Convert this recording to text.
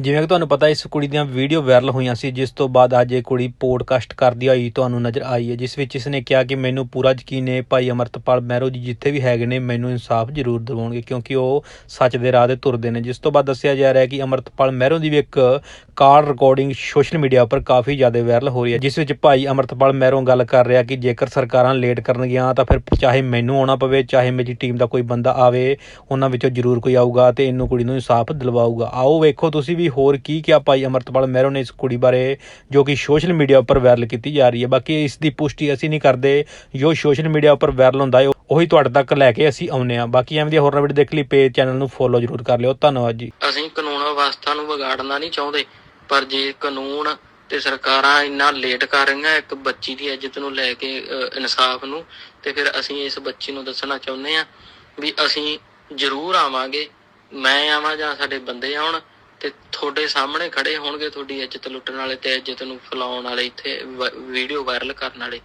ਜਿਵੇਂ ਕਿ ਤੁਹਾਨੂੰ ਪਤਾ ਇਸ ਕੁੜੀ ਦੀਆਂ ਵੀਡੀਓ ਵਾਇਰਲ ਹੋਈਆਂ ਸੀ, ਜਿਸ ਤੋਂ ਬਾਅਦ ਅੱਜ ਇਹ ਕੁੜੀ ਪੋਡਕਾਸਟ ਕਰਦੀ ਹੋਈ ਤੁਹਾਨੂੰ ਨਜ਼ਰ ਆਈ ਹੈ, ਜਿਸ ਵਿੱਚ ਇਸ ਨੇ ਕਿਹਾ ਕਿ ਮੈਨੂੰ ਪੂਰਾ ਯਕੀਨ ਹੈ, ਭਾਈ ਅਮਰਤਪਾਲ ਮਹਿਰੋ ਜੀ ਜਿੱਥੇ ਵੀ ਹੈਗੇ ਨੇ, ਮੈਨੂੰ ਇਨਸਾਫ ਜ਼ਰੂਰ ਦਿਵਾਉਣਗੇ, ਕਿਉਂਕਿ ਉਹ ਸੱਚ ਦੇ ਰਾਹ ਤੇ ਤੁਰਦੇ ਨੇ। ਜਿਸ ਤੋਂ ਬਾਅਦ ਦੱਸਿਆ ਜਾ ਰਿਹਾ ਹੈ ਕਿ ਅਮਰਤਪਾਲ ਮਹਿਰੋ ਦੀ ਵੀ ਇੱਕ ਕਾਲ ਰਿਕਾਰਡਿੰਗ ਸੋਸ਼ਲ ਮੀਡੀਆ ਉੱਪਰ ਕਾਫੀ ਜ਼ਿਆਦਾ ਵਾਇਰਲ ਹੋ ਰਹੀ ਹੈ, ਜਿਸ ਵਿੱਚ ਭਾਈ ਅਮਰਤਪਾਲ ਮਹਿਰੋ ਗੱਲ ਕਰ ਰਿਹਾ ਕਿ ਜੇਕਰ ਸਰਕਾਰਾਂ ਲੇਟ ਕਰਨਗੀਆਂ, ਤਾਂ ਫਿਰ ਚਾਹੇ ਮੈਨੂੰ ਆਉਣਾ ਪਵੇ, ਚਾਹੇ ਮੇਰੀ ਟੀਮ ਦਾ ਕੋਈ ਬੰਦਾ ਆਵੇ, ਉਹਨਾਂ ਵਿੱਚੋਂ ਜ਼ਰੂਰ ਕੋਈ ਆਊਗਾ ਤੇ ਇਹਨੂੰ ਕੁੜੀ ਨੂੰ ਇਨਸਾਫ ਦਿਲਵਾਊਗਾ। ਆਓ ਵੇਖੋ ਤੁਸੀਂ ਵੀ ਹੋਰ ਕੀ ਕਿਹਾ ਭਾਈ ਅਮਰਤਪਾਲ ਮਹਿਰੋ ਨੇ ਇਸ ਕੁੜੀ ਬਾਰੇ ਜੋ ਕਿ ਸੋਸ਼ਲ ਮੀਡੀਆ ਉੱਪਰ ਵਾਇਰਲ ਕੀਤੀ ਜਾ ਰਹੀ ਹੈ? ਬਾਕੀ ਇਸ ਦੀ ਪੁਸ਼ਟੀ ਅਸੀਂ ਨਹੀਂ ਕਰਦੇ। ਜੋ ਸੋਸ਼ਲ ਮੀਡੀਆ ਉੱਪਰ ਵਾਇਰਲ ਹੁੰਦਾ ਹੈ, ਉਹੀ ਤੁਹਾਡੇ ਤੱਕ ਲੈ ਕੇ ਅਸੀਂ ਆਉਨੇ ਆ ਬਾਕੀ ਐਵੇਂ ਦੀਆਂ ਹੋਰ ਵੀਡੀਓ ਦੇਖ ਲਈ, ਪੇਜ ਚੈਨਲ ਨੂੰ ਫੋਲੋ ਜ਼ਰੂਰ ਕਰ ਲਿਓ। ਧੰਨਵਾਦ ਜੀ। ਅਸੀਂ ਕਾਨੂੰਨ ਵਿਵਸਥਾ ਨੂੰ ਵਿਗਾੜਨਾ ਨਹੀਂ ਚਾਹੁੰਦੇ, ਪਰ ਜੇ ਕਾਨੂੰਨ ਤੇ ਸਰਕਾਰਾਂ ਇੰਨਾ ਲੇਟ ਕਰ ਰਹੀਆਂ, ਇੱਕ ਬੱਚੀ ਦੀ ਇੱਜ਼ਤ ਨੂੰ ਲੈ ਕੇ ਇਨਸਾਫ ਨੂੰ, ਤੇ ਫਿਰ ਅਸੀਂ ਇਸ ਬੱਚੀ ਨੂੰ ਦੱਸਣਾ ਚਾਹੁੰਦੇ ਆ ਵੀ ਅਸੀਂ ਜ਼ਰੂਰ ਆਵਾਂਗੇ, ਮੈਂ ਆਵਾਂ ਜਾਂ ਸਾਡੇ ਬੰਦੇ ਆਉਣ। ਤੇ ਤੁਹਾਡੇ ਸਾਹਮਣੇ ਖੜੇ ਹੋਣਗੇ, ਤੁਹਾਡੀ ਇੱਜ਼ਤ ਲੁੱਟਣ ਵਾਲੇ ਤੇ ਇੱਜ਼ਤ ਨੂੰ ਫੈਲਾਉਣ ਵਾਲੇ ਇੱਥੇ ਵੀਡੀਓ ਵਾਇਰਲ ਕਰਨ ਵਾਲੇ।